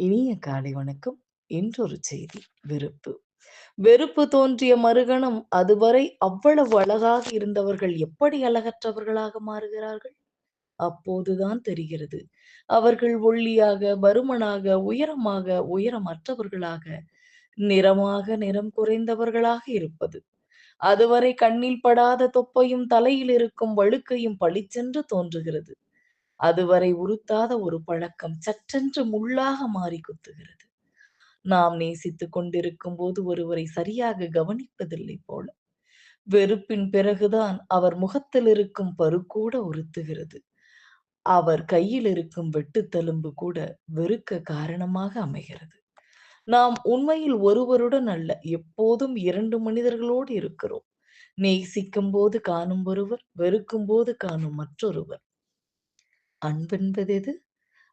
இனிய காலை வணக்கம். இன்றொரு செய்தி வெறுப்பு. வெறுப்பு தோன்றிய மறுகணம் அதுவரை அவ்வளவு அழகாக இருந்தவர்கள் எப்படி அழகற்றவர்களாக மாறுகிறார்கள்? அப்போதுதான் தெரிகிறது. அவர்கள் ஒல்லியாக, பருமனாக, உயரமாக, உயரமற்றவர்களாக, நிறமாக நிறம் குறைந்தவர்களாக இருப்பது. அதுவரை கண்ணில் படாத தொப்பையும் தலையில் இருக்கும் வழுக்கையும் பளிச்சென்று தோன்றுகிறது. அதுவரை உறுத்தாத ஒரு பழக்கம் சற்றென்று முள்ளாக மாறி குத்துகிறது. நாம் நேசித்துக் கொண்டிருக்கும் போது ஒருவரை சரியாக கவனிப்பதில்லை போல. வெறுப்பின் பிறகுதான் அவர் முகத்தில் இருக்கும் பரு கூட உறுத்துகிறது. அவர் கையில் இருக்கும் வெட்டுத்தழும்பு கூட வெறுக்க காரணமாக அமைகிறது. நாம் உண்மையில் ஒருவருடன் அல்ல, எப்போதும் இரண்டு மனிதர்களோடு இருக்கிறோம். நேசிக்கும் போது காணும் ஒருவர், வெறுக்கும் போது காணும் மற்றொருவர். அன்பென்பதெது?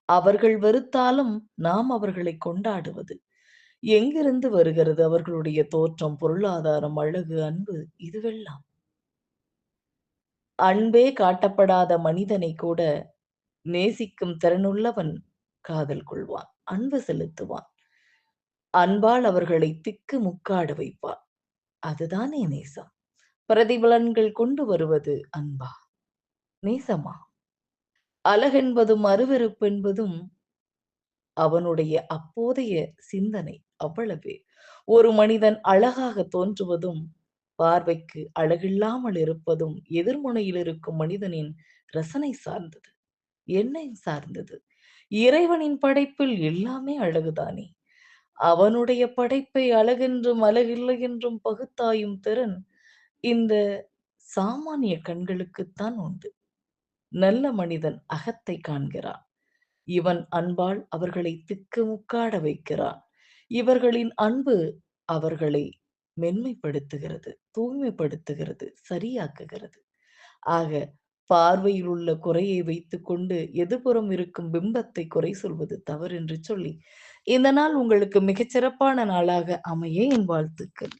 அவர்கள் வெறுத்தாலும் நாம் அவர்களை கொண்டாடுவது. எங்கிருந்து வருகிறது அவர்களுடைய தோற்றம், பொருளாதாரம், அழகு, அன்பு இதுவெல்லாம்? அன்பே காட்டப்படாத மனிதனை கூட நேசிக்கும் திறனுள்ளவன் காதல் கொள்வான். அன்பு செலுத்துவான். அன்பால் அவர்களை திக்கு முக்காடு வைப்பான். அதுதானே நேசம். பிரதிபலன்கள் கொண்டு வருவது அன்பா? நேசமா? அழகென்பதும் அருவெருப்பென்பதும் அவனுடைய அப்போதைய சிந்தனை அவ்வளவே. ஒரு மனிதன் அழகாக தோன்றுவதும், பார்வைக்கு அழகில்லாமல் இருப்பதும் எதிர்முனையில் இருக்கும் மனிதனின் ரசனை சார்ந்தது. என்னை சார்ந்தது. இறைவனின் படைப்பில் எல்லாமே அழகுதானே. அவனுடைய படைப்பை அழகென்றும் அழகில்லை என்றும் பகுத்தாயும் திறன் இந்த சாமானிய கண்களுக்குத்தான் உண்டு. நல்ல மனிதன் அகத்தை காண்கிறான். இவன் அன்பால் அவர்களை திக்கு முக்காட வைக்கிறான். இவர்களின் அன்பு அவர்களை மென்மைப்படுத்துகிறது, தூய்மைப்படுத்துகிறது, சரியாக்குகிறது. ஆக பார்வையில் உள்ள குறையை வைத்துக்கொண்டு எதிர்புறம் இருக்கும் பிம்பத்தை குறை சொல்வது தவறு என்று சொல்லி, இந்த நாள் உங்களுக்கு மிகச்சிறப்பான நாளாக அமைய என் வாழ்த்துக்கள்.